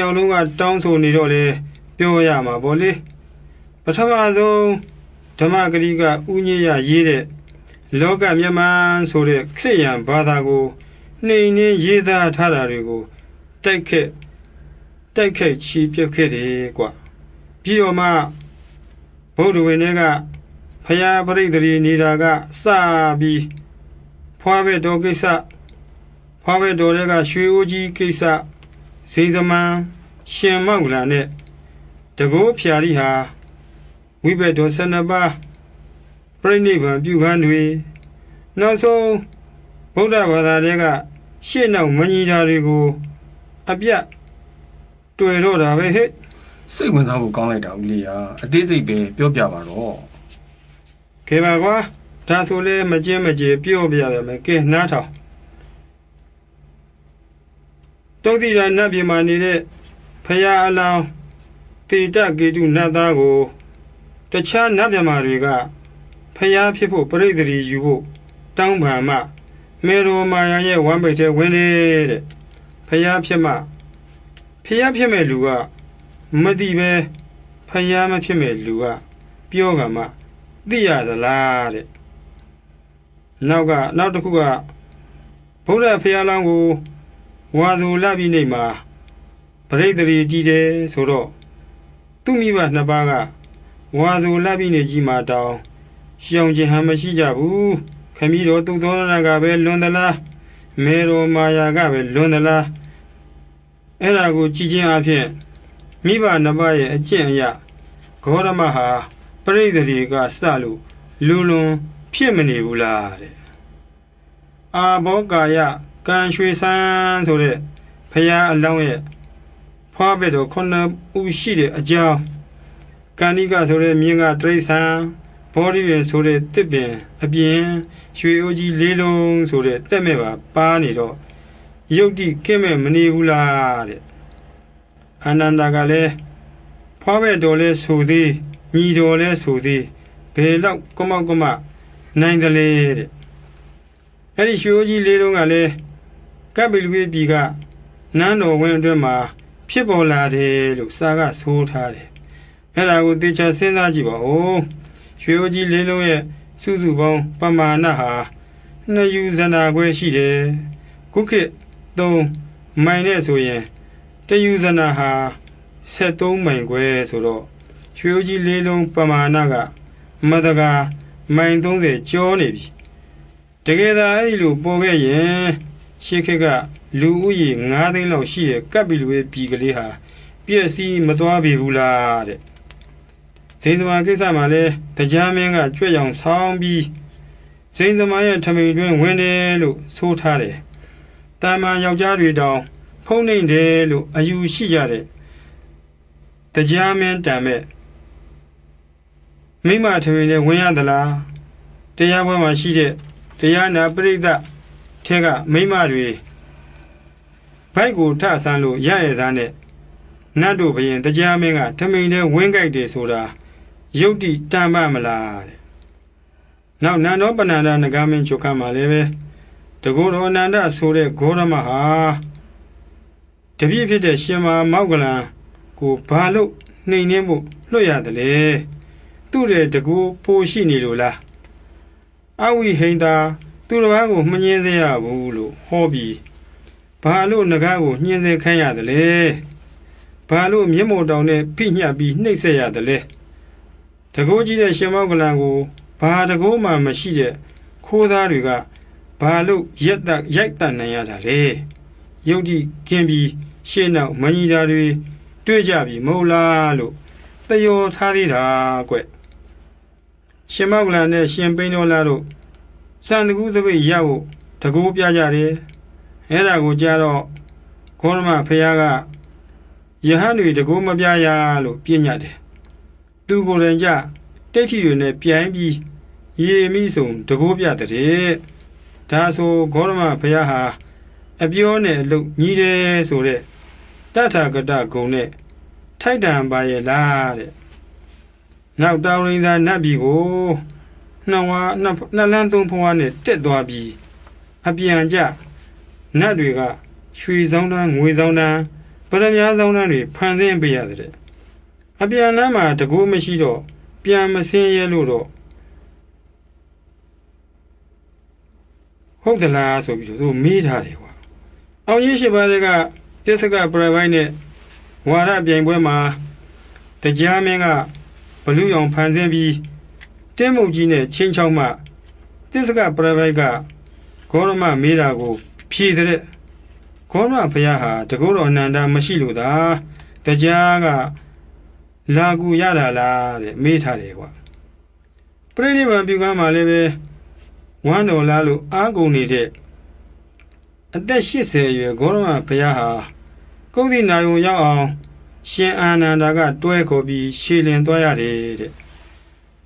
ရောက်လုံးကတောင်းဆိုနေတော့လေပြောရမှာပေါ့လေပထမဆုံးဓမ္မဂရိကဥညရရေးတဲ့လောကမြတ်မှန်ဆိုတဲ့ခရစ်ယာန်ဘာသာကိုနှိမ်နှင်းရေးသားထားတာတွေကိုတိုက်ခက်တိုက်ခက်ချီးပြခဲ့တယ်ကွာပြီးတော့မှဗုဒ္ဓဝင်တွေကဖရာပရိသေရီနေတာကစပြီးဖွားဘက်တော်ကိစ္စဖွားဘက်တော်တွေကရွှေအိုးကြီးကိစ္စ ဇိသမန်ရှင်မောက်လာနဲ့တကောဖြာရီဟာဝိဘက်တော်12ပါးပြိဋိဘံပြုခန်းတွေနောက်ဆုံးဗုဒ္ဓဘာသာတွေကရှေ့နောက်မညီတာတွေကိုအပြတ်တွေ့တော့တာပဲဟဲ့စိတ်ဝင်စားဖို့ကောင်းလိုက်တာဦးလေးရာအသေးစိတ်ပဲပြောပြပါတော့ခေပါကွာဒါဆိုလဲမကျင်းမကျေပြောပြရမယ်ကဲနားထောင် တုတ်တိရနတ်ပြည်မှာနေတဲ့ဖရာအလောင်းတေတကေတုနတ်သားကိုတခြားနတ်ပြည်မာတွေကဖရာဖြစ်ဖို့ပြိတ္တိယူဖို့တောင်းပန်မှမေရိုမာယာရဲ့ဝမ်းပိတ်ထဲဝင်တယ်တဲ့ဖရာဖြစ်မှဖရာဖြစ်မဲ့လူကမသိပဲဖရာမဖြစ်မဲ့လူကပြောကမှသိရသလားတဲ့နောက်ကနောက်တစ်ခုကဗုဒ္ဓဖရာလောင်းကို ဝါသူလပိနေမှာပရိသေရီကြီးတယ်ဆိုတော့သူမိဘနှစ်ပါးကဝါသူလပိနေကြီးမှာတောင်းရှောင်ခြင်းဟန်မရှိကြဘူးခမည်းတော်သူသောနာကပဲလွန်သလားမေရောမာယာကပဲလွန်သလားအဲ့ဒါကိုကြည်ချင်းအဖြစ်မိဘနှစ်ပါးရဲ့အကျင့်အရာဂေါရမဟာပရိသေတွေကစလို့လူလွန်ဖြစ်မနေဘူးလားတဲ့အာဘောကာယ ကံရွှေဆန်းဆိုတဲ့ဖရာအလောင်းရဲ့ဖွားဘက်တော်ခုနှစ်ဦးရှိတဲ့အကြောင်းကန္နိကဆိုတဲ့မြင်းကတရိษံဘောဓိပင်ဆိုတဲ့တစ်ပင်အပြင်ရွှေအိုးကြီးလေးလုံးဆိုတဲ့တက်မဲ့ပါပါနေတော့ယုတ်တိကဲ့မဲ့မနေဘူးလားတဲ့အနန္တကလည်းဖွားဘက်တော်လဲဆိုသေးညီတော်လဲဆိုသေးဘယ်တော့ကမောက်ကမနိုင်တယ်လေတဲ့အဲ့ဒီရွှေအိုးကြီးလေးလုံးကလည်း ကပ်ပီလူပြည်ကနန်းတော်ဝင်းအတွင်းမှာဖြစ်ပေါ်လာတယ်လို့စာကဆိုထားတယ်အဲ့ဒါကိုသေချာစဉ်းစားကြည့်ပါဦးရွှေအိုးကြီးလေးလုံးရဲ့စုစုပေါင်းပမာဏဟာနှစ်ယူဇနာခွဲရှိတယ်ခုခေတ်3မိုင်နဲ့ဆိုရင်တယူဇနာဟာ73မိုင်ခွဲဆိုတော့ရွှေအိုးကြီးလေးလုံးပမာဏကမတကာမိုင်30ကျော်နေပြီတကယ်သာအဲ့ဒီလိုပေါ်ခဲ့ရင် ရှေးခေတ်ကလူဦးရေ9သိန်းလောက်ရှိတဲ့ကပ်ပီလူရဲ့ပြည်ကလေးဟာပြည့်စည်မသွားပြီဘူးလားတဲ့ဇိန်သမာကိစ္စမှာလဲတရားမင်းကကြွက်ရောင်ဆောင်းပြီးဇိန်သမာရဲ့ထမိန်တွင်ဝင်တယ်လို့ဆိုထားတယ်တာမန်ယောက်ျားတွေတောင်ဖုံးနှိမ်တယ်လို့အယူရှိကြတဲ့တရားမင်းတံမဲ့မိမထမိန်နဲ့ဝင်ရသလားတရားပွဲမှာရှိတဲ့တရားနာပရိသတ် ထဲကမိမတွေဘိုက်ကိုထဆန်းလို့ရရသားနဲ့နတ်တို့ဘရင်တရားမင်းကထမိန်ထဲဝင်းကြိုက်တယ်ဆိုတာယုတ်တိတန်ပမလားတဲ့နောက်နန္ဒောပဏ္ဍာနဂမင်းချုပ်ခမ်းမှာလည်းပဲတကူတော်အနန္ဒဆိုတဲ့ဂေါရမဟာတပြည့်ဖြစ်တဲ့ရှင်မာမောက်ကလန်ကိုဘာလို့နှိမ်နှင်းဖို့လွှတ်ရတယ်လေသူ့ရဲ့တကူပိုရှိနေလို့လားအဝိဟိန္တာ သူတစ်ပါးကိုမငင်းစေရဘူးလို့ဟောပြီးဘာလို့ငကားကိုညှင်းစေခိုင်းရတယ်လဲဘာလို့မျက်မှော်တောင်နဲ့ဖိညပ်ပြီးနှိပ်ဆက်ရတယ်လဲတကိုးကြီးတဲ့ရှင်မောက်ကလန်ကိုဘာတကိုးမှမရှိတဲ့ခိုးသားတွေကဘာလို့ရက်တက်ရိုက်တက်နိုင်ရတာလဲယုတ်တိကင်းပြီးရှေ့နောက်မညီတာတွေတွေ့ကြပြီမဟုတ်လားလို့တယောထားသေးတာကွရှင်မောက်ကလန်နဲ့ရှင်ပိန်းတော်လာတို့ စံတကူးသပိတ်ရဖို့တကူပြကြတယ်အဲ့ဒါကိုကြားတော့ခေါရမဖះကယဟန်တွေတကူမပြရလို့ပြညတ်တယ်သူကိုယ်တိုင်ကြတိတ်ထီတွေနဲ့ပြိုင်ပြီးရေမိဆုံတကူပြတဲ့ဒါဆိုဂေါရမဖះဟာအပြောနဲ့အလုပ်ညီးတယ်ဆိုတဲ့တထာဂတဂုံနဲ့ထိုက်တံပါရဲ့လားတဲ့နောက်တောင်းရင်းသားနတ်ပြည်ကို နှဝါနှစ်နှစ်လန်းသုံးဖွားနဲ့တက်သွားပြီးအပြန်ကြနတ်တွေကရွှေဆောင်တန်းငွေဆောင်တန်းပရမများဆောင်တန်းတွေဖန်ဆင်းပေးရတဲ့အပြန်လမ်းမှာတကူမရှိတော့ပြန်မစင်းရဲလို့တော့ဟုတ်သလားဆိုပြီးတော့သူမေးထားတယ်ကွာအောင်ကြီးရှိပါးတွေကတစ္ဆကပရပိုင်နဲ့ဝါရပြိုင်ပွဲမှာတရားမင်းကဘလူးရောင်ဖန်ဆင်းပြီး တင်းမုတ်ကြီးနဲ့ချင်းချောင်းမှတစ္ဆကပရပိုင်ကဂေါရမမေးတာကို ဖြေတဲ့ဂေါရမဘုရားဟာတကုတော်အနန္တမရှိလို့သာတရားကလာကူရတာလားတဲ့မေးထားတယ်ကွာပြိဋိဘံပြုကမ်းမှာလည်းပဲဝမ်းတော်လားလို့အားကုန်နေတဲ့အသက်80အရွယ်ဂေါရမဘုရားဟာကုသိနာယုံရောက်အောင် ရှင်အာနန္ဒာကတွဲခေါ်ပြီးရှေလင်သွားရတယ်တဲ့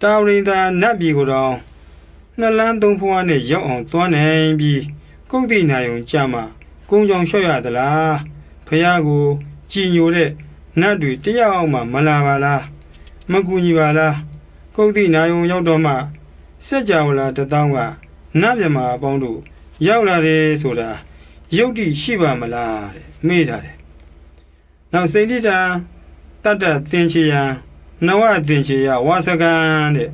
တာဝရိန္ဒာနတ်ပြည်ကိုတော့နှလန်းသုံးဖွားနဲ့ရောက်အောင်သွားနိုင်ပြီးကုသိနာယုံကြမှာကုန်းကြောင်လျှော့ရသလားဘုရားကိုကြည်ညိုတဲ့နတ်တွေတယောက်မှမလာပါလားမကူညီပါလားကုသိနာယုံရောက်တော့မှစက်ကြဝဠာတထောင်းကနတ်မြမာအပေါင်းတို့ရောက်လာတယ်ဆိုတာယုတ်တိရှိပါမလားတဲ့မေးထားတယ်နောက်စိတ်တိတံတတ္တသင်္ချယံ နဝသင်္ချယဝါစကံတဲ့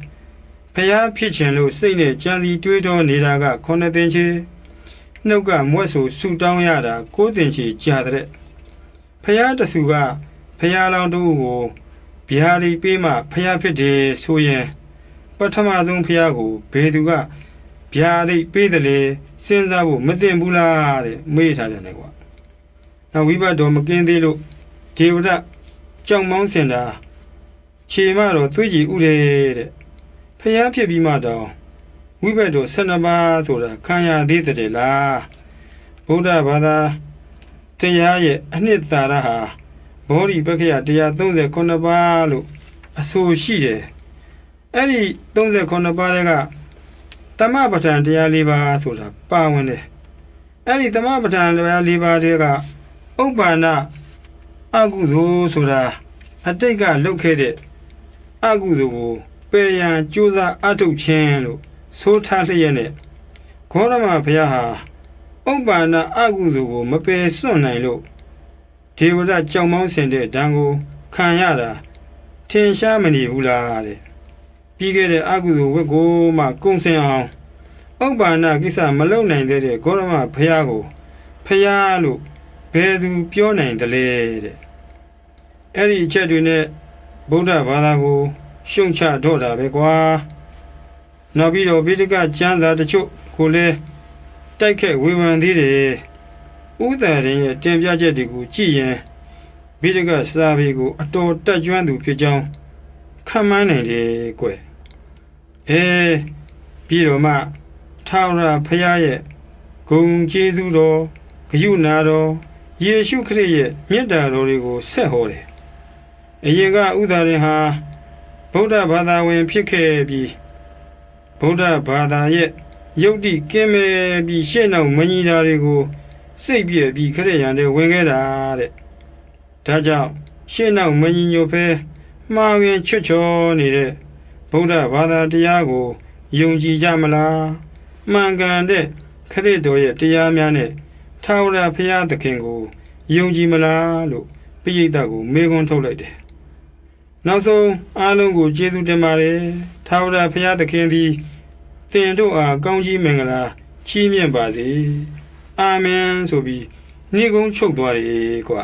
ဖျားဖြစ်ခြင်းလို့စိတ်နဲ့ကြံစီတွေးတော်နေတာကခုနှစ်သင်္ချေနှုတ်ကမွက်ဆူဆူတောင်းရတာကိုးသင်္ချေကြာတဲ့ဖျားတဆူကဖျားလောင်တို့ကိုဗျာဒီပေးမှဖျားဖြစ်တယ်ဆိုရင်ပထမဆုံးဖျားကိုဘယ်သူကဗျာဒီပေးတယ်လေစဉ်းစားဖို့မသိဘူးလားတဲ့မေးထားတယ်လေကွာနောက်ဝိဘတ်တော်မကင်းသေးလို့ဒေဝဒကြောင်မောင်းစင်တာ ခြေမတော့တွေးကြည့်ဥတယ်တဲ့ဖျားဖြစ်ပြီးမှတော့ဝိဘတ်တော်12ပါးဆိုတာခံရသေးတယ်လားဗုဒ္ဓဘာသာတရားရဲ့အနှစ်သာရဟာဘောဓိပက္ခယ139ပါးလို့အဆိုရှိတယ်အဲ့ဒီ39ပါးတွေကတမပဋ္ဌာန်တရား၄ပါးဆိုတာပါဝင်တယ်အဲ့ဒီတမပဋ္ဌာန်တရား၄ပါးတွေကဥပ္ပန္နအကုသိုလ်ဆိုတာအတိတ်ကလုပ်ခဲ့တဲ့ အကုသိုလ်ကိုပယ်ရန်ကြိုးစားအထုတ်ခြင်းလို့ဆိုထားလျက်နဲ့ခောရမဘုရားဟာဥပ္ပန္နအကုသိုလ်ကို မပယ်စွန့်နိုင်လို့ဒေဝဒကြောင်မောင်းစင်တဲ့ဓာန်ကိုခံရတာထင်ရှားမနေဘူးလားတဲ့ပြီးခဲ့တဲ့အကုသိုလ်ဝက်ကိုမှကုံစင်အောင်ဥပ္ပန္နကိစ္စမလုံနိုင်တဲ့ဂေါရမဘုရားကိုဖျားလို့ဘယ်သူပြောနိုင်တယ်လဲတဲ့အဲ့ဒီအချက်တွေနဲ့ ဗုဒ္ဓဘာသာကိုရှုံချတော့တာပဲကွာနောက်ပြီးတော့ဗိဒကကျမ်းစာတချို့ကိုလည်းတိုက်ခက်ဝေဖန်သေးတယ်ဥဒရရင်ရဲ့တင်ပြချက်တွေကိုကြည့်ရင်ဗိဒကစာပေကို အတော်တက်ကြွသူဖြစ်ကြောင်းခံမှန်းနိုင်တယ်ကွအဲပြီးတော့မှထာဝရဘုရားရဲ့ဂုံကျေးဇူးတော်ဂယုနာတော်ယေရှုခရစ်ရဲ့မေတ္တာတော်တွေကိုဆက်ဟောတယ် အရင်ကဥဒါရင်ဟာဗုဒ္ဓဘာသာဝင် ဖြစ်ခဲ့ပြီးဗုဒ္ဓဘာသာရဲ့ယုတ်တိကင်းမဲ့ပြီးရှေ့နောက်မညီတာတွေကိုစိတ်ပြည့်ပြီးခရစ်ယာန်တွေဝင်ခဲ့တာတဲ့ဒါကြောင့်ရှေ့နောက်မညီညွတ်ဖဲမှားဝင်ချွတ်ချော်နေတဲ့ဗုဒ္ဓဘာသာတရားကိုယုံကြည်ကြမလားမှန်ကန်တဲ့ခရစ်တော်ရဲ့တရားများနဲ့ထာဝရဘုရားသခင်ကိုယုံကြည်မလားလို့ပိဋကကိုမေးခွန်းထုတ်လိုက်တယ် နောက်ဆုံးအားလုံးကိုကျေးဇူးတင်ပါတယ်ထာဝရဘုရားသခင်သည်သင်တို့အားကောင်းကြီးမင်္ဂလာချီးမြှင့်ပါစေအာမင်ဆိုပြီးနှိကုံးချုပ်သွားတယ်ကွာ